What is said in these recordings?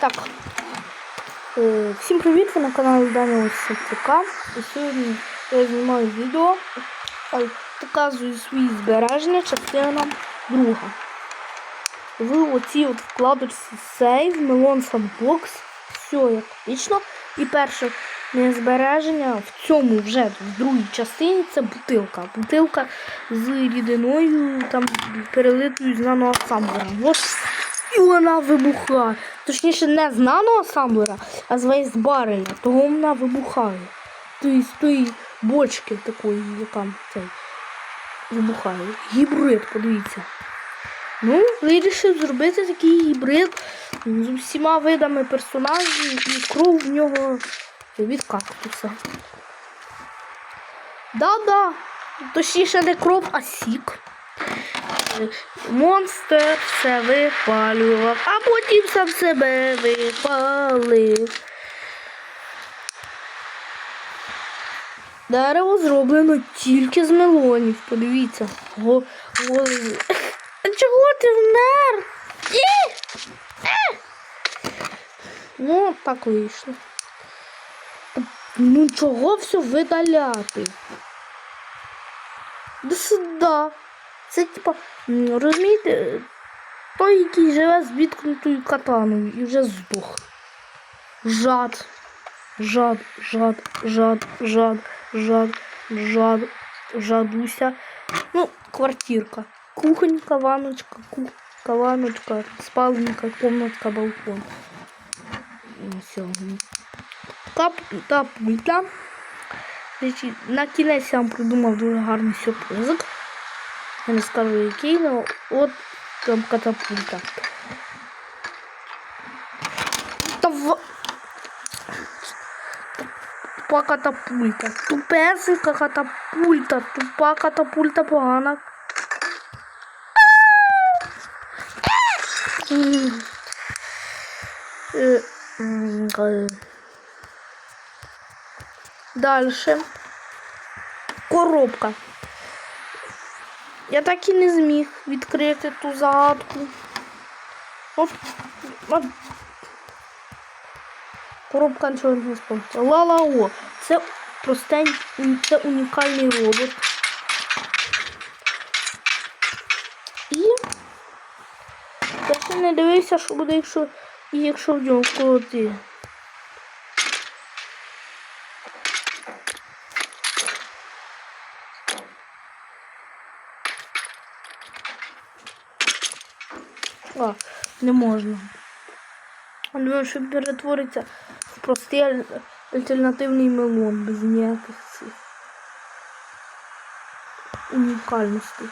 Так. Е, Всім привіт! Ви на каналі Данила Савчука. І сьогодні я знімаю відео, е, показую свої збереження, частина друга. В оцій от вкладочці Save, Melon Sandbox, все як вічно. І перше моє збереження в цьому вже в другій частині це бутилка. Бутилка з рідиною, там перелитою з наноасамблером. От і вона вибухає. Точніше, не з наноасамблера, а з вейсбарення. Того вона вибухає. Тобто з тої бочки такої, яка цей вибухає. Гібрид, подивіться. Ну, вирішив зробити такий гібрид з усіма видами персонажів і кров в нього від кактуса. Да-да. Точніше не кров, а сік. Монстр все випалював, а потім сам себе випалив. Дерево зроблено тільки з мелонів. Подивіться. Го, го... Чого ти вмер? Ні! Е! Ну, так вийшло. Ну чого все видаляти? До сюди. Це типа, розумієте, той, який живе з відкнутою катаною і вже здох. Жад. Жад, жад, жад, жад, жад, жад, жадуся. Ну, квартирка. Кухонька, ванночка, кухонька, ванночка, спальника, комнатка, балкон. Все. Та, та пульта. На кінець я вам придумав дуже гарний сюрпризик. Не скажу який, але от там катапульта. Та в... Тупа катапульта. Тупесенька катапульта. Тупа катапульта погана. Дальше. Коробка. Я так і не зміг відкрити ту загадку. От, от. Коробка нічого не спомниться. Ла-ла-о. Це простень, це унікальний робот. І я ще не дивився, що буде, якщо якщо в нього вколоти. А, не можна. Він що перетвориться в простий аль- альтернативний мелон без ніяких цих унікальностей.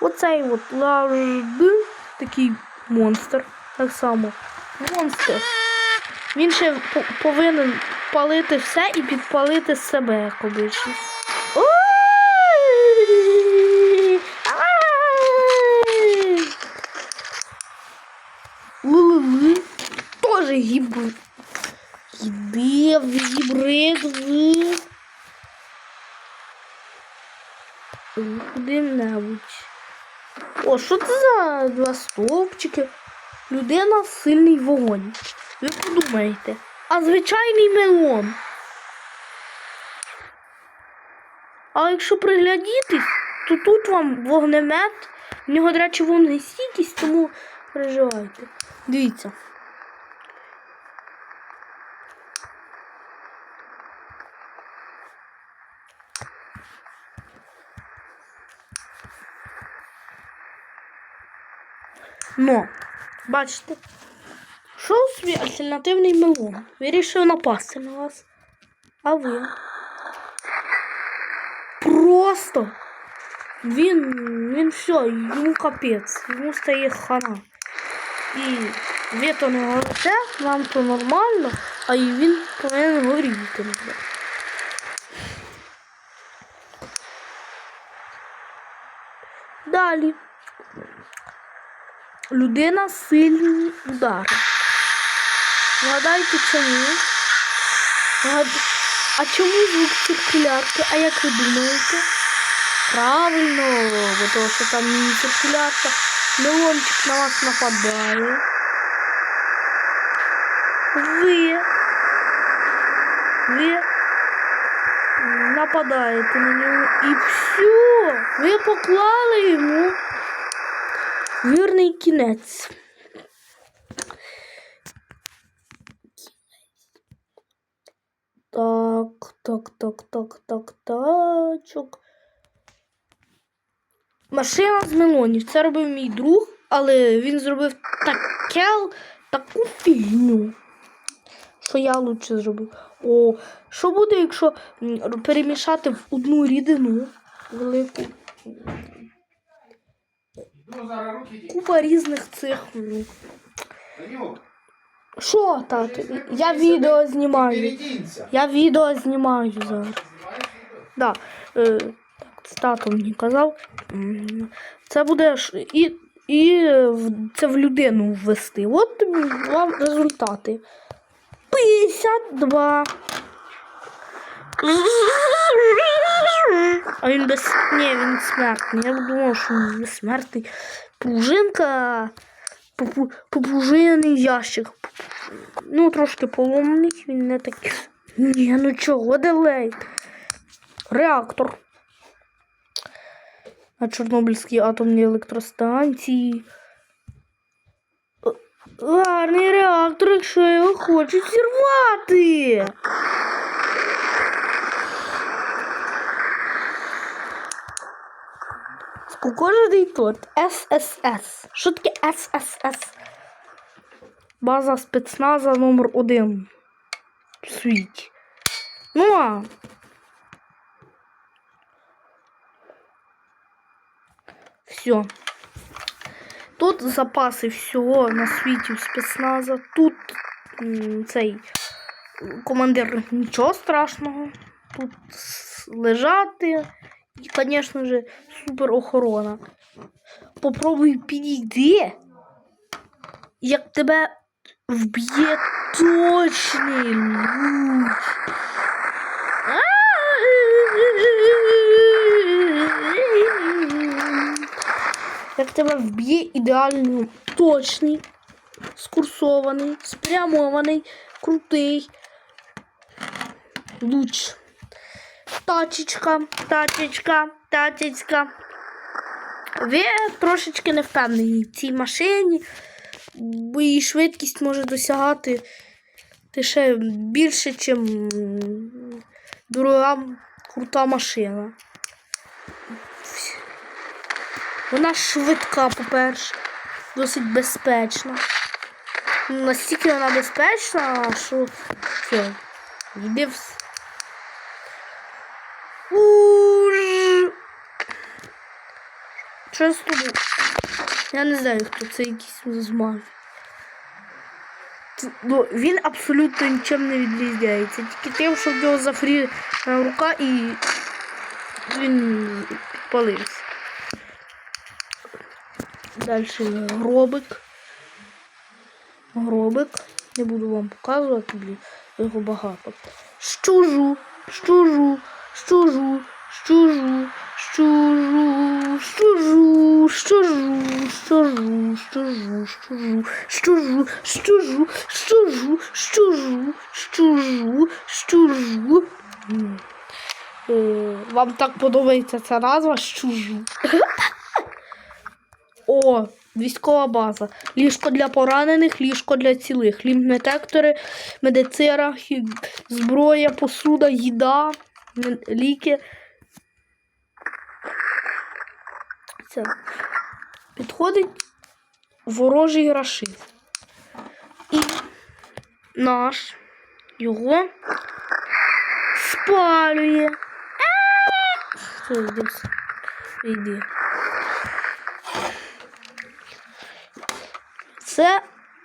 Оцей от лажди, такий монстр. Так само. Монстр. Він ще повинен палити все і підпалити себе, як обично. Гібрид. Іде в гібрид куди-небудь. О, що це за два стовпчики? Людина сильний вогонь. Ви подумаєте. А звичайний мелон. А якщо приглядітись, то тут вам вогнемет. В нього, до речі, вогнестійкість, тому переживайте. Дивіться. Но, бачите, що собі альтернативний мелон. Вирішив напасти на вас. А ви? Просто він, він все, йому капець, йому стає хана. І ви то не горите, вам то нормально, а і він повинен горіти. Далі. Людина сильні удари. Вгадайте чому? Вгад- А чому звук циркулярки? А як ви думаєте? Правильно, бо того, що там міні циркулярка. Мелончик на вас нападає. ви, ви нападаєте на нього і все, ви поклали йому вірний кінець. Так, так, так, так, так, тачок. Машина з мелонів. Це робив мій друг, але він зробив таке, таку фігню, що я лучше зробив. О, що буде, якщо перемішати в одну рідину велику? Ну, зараз руки ді. Купа різних цих. Що, тато? Я відео знімаю. Я відео знімаю зараз. Да. Е, так, це мені казав. Це буде і, і це в людину ввести. От вам результати. 52. А він без. Ні, він смертний. Я думав, що він безсмертний. Пружинка. попу- ящик. Ну, трошки поломаний, він не такий. Ні, ну чого делей? Реактор. На Чорнобильській атомній електростанції. Гарний реактор, якщо його хочуть зірвати. Скукожений торт. ССС. Що таке ССС? База спецназа номер один в світі. Ну а Все. Тут запаси всього на світі в спецназа. Тут цей командир нічого страшного. Тут лежати. І, звісно ж, супер охорона. Попробуй підійди. Як тебе вб'є точний луч. Як тебе вб'є ідеально точний, скурсований, спрямований, крутий луч. Тачечка, тачечка, тачечка. Ви трошечки не впевнені в цій машині, бо її швидкість може досягати ти ще більше, ніж дорога крута машина. Вона швидка, по-перше, досить безпечна. Настільки вона безпечна, що все, йди в. Що з тобою? Я не знаю, хто це якийсь змаг. Ну, він абсолютно нічим не відрізняється. Тільки тим, що в нього зафрі рука і він підпалився. Далі гробик. Гробик. Не буду вам показувати, його багато. Щужу, щужу, щужу, щужу, щужу, щужу, щужу, щужу, щужу, щужу, щужу, щужу, щужу, щужу, щужу, щужу. Е, Вам так подобається ця назва щужу. О, військова база. Ліжко для поранених, ліжко для цілих. Лімнетектори, медицина, зброя, посуда, їда, ліки. Це. Підходить ворожий рашист. І наш його спалює. Іди. Це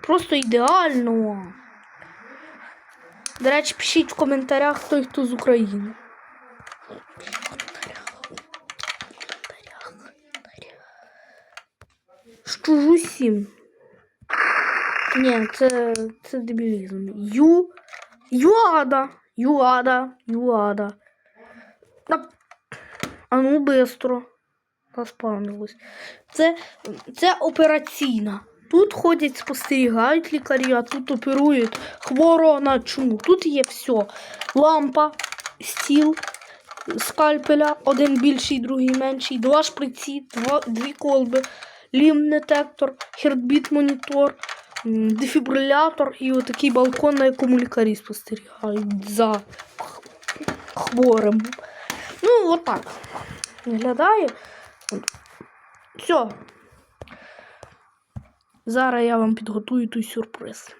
просто ідеально. До речі, пишіть в коментарях, хто хто з України. Щужу сім. Ні, це, це дебілізм. Ю. Юада. Юада. Юада. А, ну бистро. Заспавнилось. Це, це операційна. Тут ходять, спостерігають лікарі, а тут оперують хворого на чуму. Тут є все. Лампа, стіл, скальпеля, один більший, другий менший, два шприці, два, дві колби, лім-детектор, хердбіт-монітор, дефібрилятор і отакий балкон, на якому лікарі спостерігають за хворим. Ну, отак. Виглядає. Все. Зараз я вам підготую той. Сюрприз.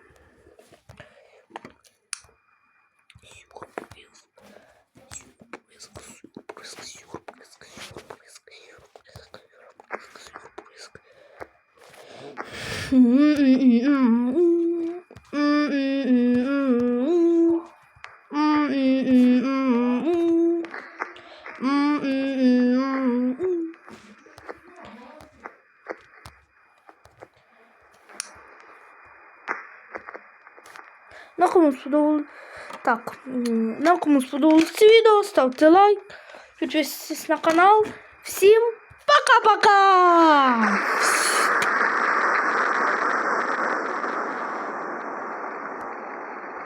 Сюрприз, сюрприз, сюрприз, сюрприз, сюрприз, сюрприз. На кому сподобалось. Так, на кому сподобалось це відео, ставте лайк, підписуйтесь на канал. Всім пока-пока!